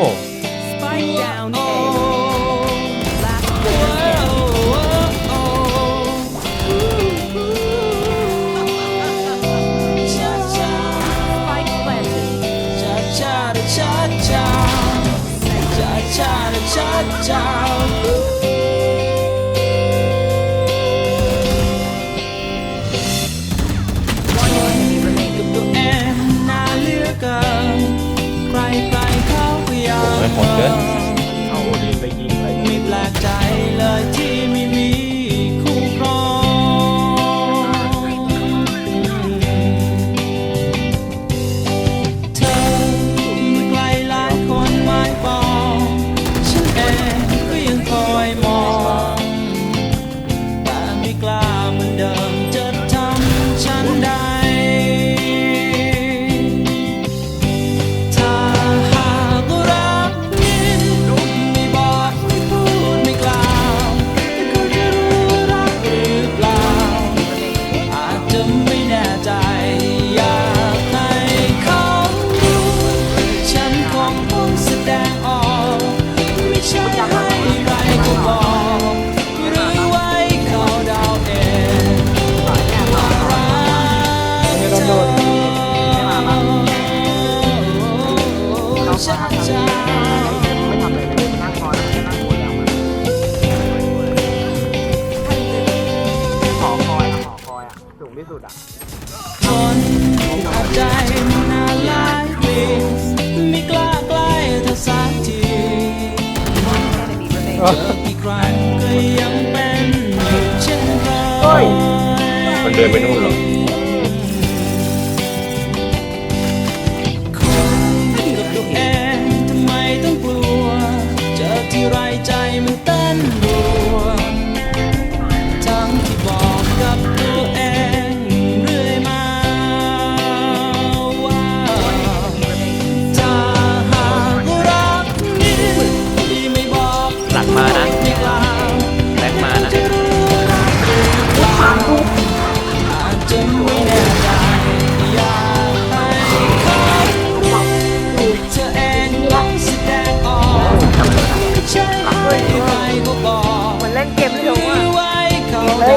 ผม Spike down A. Last player standing. Spike planted. One enemy remaining. ใครใครเขา ไม่โหดเกินเอาดีไปยิงไปไม่แปลกใจเลยที่ ที่สุดอะคนอาจใจนานหลายปีไม่กล้าใกล้เธอสักที One enemy เจ remaining. อกี่ครั้งก็ยังเป็นอยู่เช่นเคยมันเดินไปนู่นเหรอ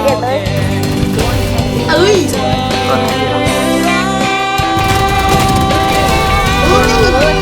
เอ็เลยเอ้ยอ